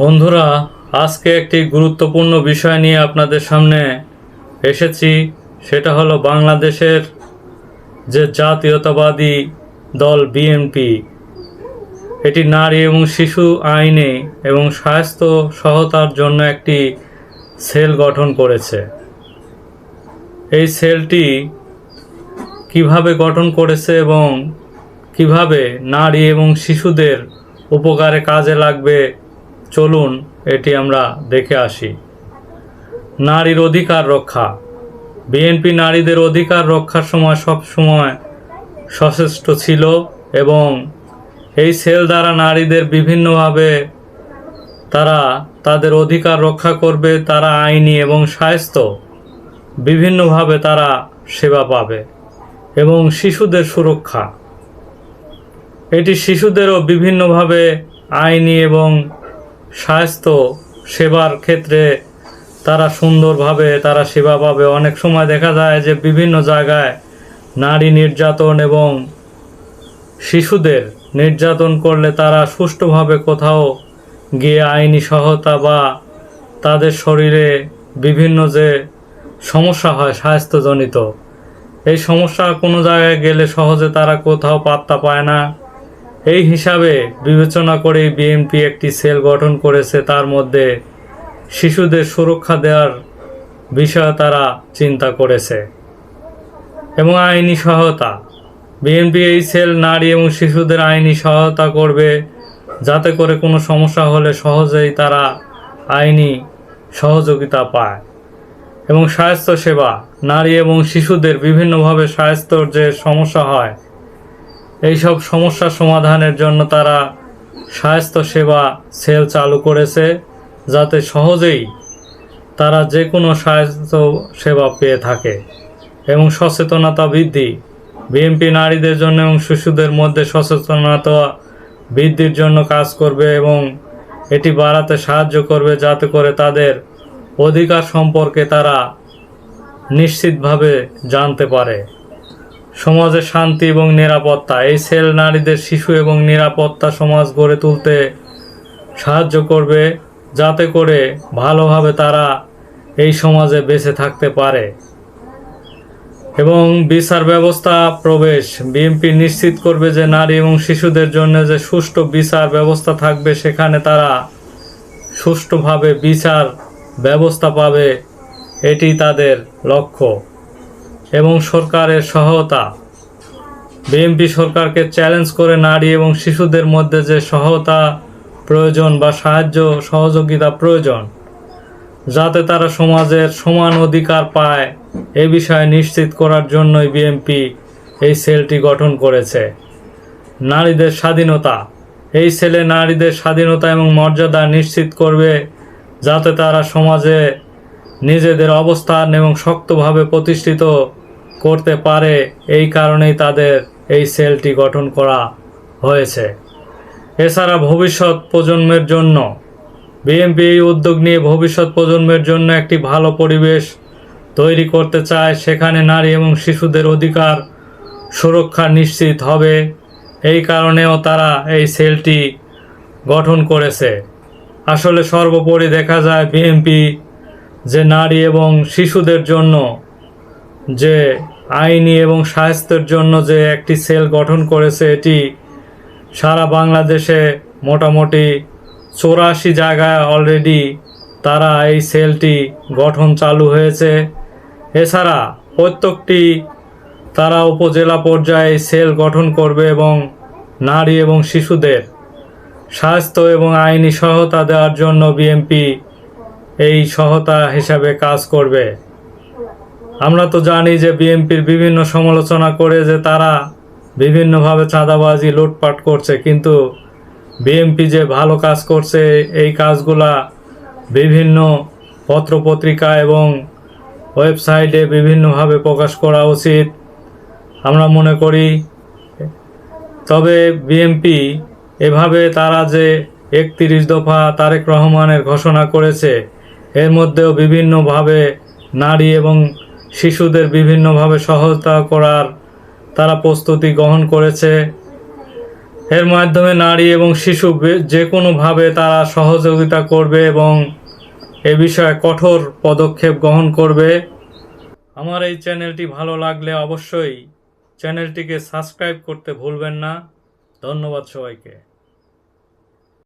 বন্ধুরা, আজকে একটি গুরুত্বপূর্ণ বিষয় নিয়ে আপনাদের সামনে এসেছি। সেটা হলো বাংলাদেশের যে জাতীয়তাবাদী দল বিএনপি, এটি নারী এবং শিশু আইনে এবং স্বাস্থ্য সহতার জন্য একটি সেল গঠন করেছে। এই সেলটি কীভাবে গঠন করেছে এবং কীভাবে নারী এবং শিশুদের উপকারে কাজে লাগবে চলুন, এটি আমরা দেখে আসি। নারীর অধিকার রক্ষা। বিএনপি নারীদের অধিকার রক্ষার সময় সব সময় সচেষ্ট ছিল এবং এই সেল দ্বারা নারীদের বিভিন্নভাবে তারা তাদের অধিকার রক্ষা করবে, তারা আইনি এবং স্বাস্থ্য বিভিন্নভাবে তারা সেবা পাবে এবং শিশুদের সুরক্ষা। এটি শিশুদেরও বিভিন্নভাবে আইনি এবং স্বাস্থ্য সেবার ক্ষেত্রে তারা সুন্দরভাবে, তারা সেবা পাবে। অনেক সময় দেখা যায় যে বিভিন্ন জায়গায় নারী নির্যাতন এবং শিশুদের নির্যাতন করলে তারা সুষ্ঠুভাবে কোথাও গিয়ে আইনি সহায়তা বা তাদের শরীরে বিভিন্ন যে সমস্যা হয় স্বাস্থ্যজনিত, এই সমস্যা কোনো জায়গায় গেলে সহজে তারা কোথাও পাত্তা পায় না। এই হিসাবে বিবেচনা করে বিএনপি একটি সেল গঠন করেছে, তার মধ্যে শিশুদের সুরক্ষা দেওয়ার বিষয়ে তারা চিন্তা করেছে। এবং আইনি সহায়তা। বিএনপি এই সেল নারী এবং শিশুদের আইনি সহায়তা করবে, যাতে করে কোনো সমস্যা হলে সহজেই তারা আইনি সহযোগিতা পায়। এবং স্বাস্থ্য সেবা নারী এবং শিশুদের বিভিন্নভাবে স্বাস্থ্যর যে সমস্যা হয় এইসব সমস্যা সমাধানের জন্য তারা স্বাস্থ্য সেবা সেল চালু করেছে, যাতে সহজেই তারা যে কোনো স্বাস্থ্য সেবা পেয়ে থাকে। এবং সচেতনতা বৃদ্ধি বিএনপি নারীদের জন্য এবং শিশুদের মধ্যে সচেতনতা বৃদ্ধির জন্য কাজ করবে এবং এটি বাড়াতে সাহায্য করবে, যাতে করে তাদের অধিকার সম্পর্কে তারা নিশ্চিতভাবে জানতে পারে। সমাজে শান্তি এবং নিরাপত্তা। এই সেল নারীদের শিশু এবং নিরাপত্তা সমাজ গড়ে তুলতে সাহায্য করবে যাতে করে ভালোভাবে তারা এই সমাজে বেঁচে থাকতে পারে। এবং বিচার ব্যবস্থা, প্রবেশ। বিএনপি নিশ্চিত করবে যে নারী এবং শিশুদের জন্য যে সুষ্ঠু বিচার ব্যবস্থা থাকবে, সেখানে তারা সুষ্ঠুভাবে বিচার ব্যবস্থা পাবে এটি তাদের লক্ষ্য। এবং সরকারের সহায়তা। বিএনপি সরকারকে চ্যালেঞ্জ করে নারী এবং শিশুদের মধ্যে যে সহায়তা প্রয়োজন বা সাহায্য সহযোগিতা প্রয়োজন, যাতে তারা সমাজের সমান অধিকার পায়, এ বিষয়ে নিশ্চিত করার জন্যই বিএনপি এই সেলটি গঠন করেছে। নারীদের স্বাধীনতা, এই সেলে নারীদের স্বাধীনতা এবং মর্যাদা নিশ্চিত করবে, যাতে তারা সমাজে নিজেদের অবস্থান এবং শক্তভাবে প্রতিষ্ঠিত করতে পারে, এই কারণেই তাদের এই সেলটি গঠন করা হয়েছে। এছাড়া ভবিষ্যৎ প্রজন্মের জন্য, বিএনপি এই উদ্যোগ নিয়ে ভবিষ্যৎ প্রজন্মের জন্য একটি ভালো পরিবেশ তৈরি করতে চায়, সেখানে নারী এবং শিশুদের অধিকার সুরক্ষা নিশ্চিত হবে। এই কারণেও তারা এই সেলটি গঠন করেছে। আসলে সর্বোপরি দেখা যায় বিএনপি যে নারী এবং শিশুদের জন্য যে আইনি এবং স্বাস্থ্যের জন্য যে একটি সেল গঠন করেছে, এটি সারা বাংলাদেশে মোটামুটি চৌরাশি জায়গায় অলরেডি তারা এই সেলটি গঠন চালু হয়েছে। এছাড়া প্রত্যেকটি তারা উপজেলা পর্যায়ে সেল গঠন করবে এবং নারী এবং শিশুদের স্বাস্থ্য এবং আইনি সহায়তা দেওয়ার জন্য বিএমপি এই সহায়তা হিসাবে কাজ করবে। আমরা তো জানি যে বিএনপির বিভিন্ন সমালোচনা করে যে তারা বিভিন্নভাবে চাঁদাবাজি, লুটপাট করছে, কিন্তু বিএনপি যে ভালো কাজ করছে, এই কাজগুলা বিভিন্ন পত্রপত্রিকা এবং ওয়েবসাইটে বিভিন্নভাবে প্রকাশ করা উচিত, আমরা মনে করি। তবে বিএনপি এভাবে তারা যে একত্রিশ দফা তারেক রহমানের ঘোষণা করেছে, এর মধ্যেও বিভিন্নভাবে নারী এবং শিশুদের বিভিন্নভাবে সহায়তা করার তারা প্রস্তুতি গ্রহণ করেছে। এর মাধ্যমে নারী এবং শিশু যে কোনোভাবে তারা সহযোগিতা করবে এবং এ বিষয়ে কঠোর পদক্ষেপ গ্রহণ করবে। আমার এই চ্যানেলটি ভালো লাগলে অবশ্যই চ্যানেলটিকে সাবস্ক্রাইব করতে ভুলবেন না। ধন্যবাদ সবাইকে।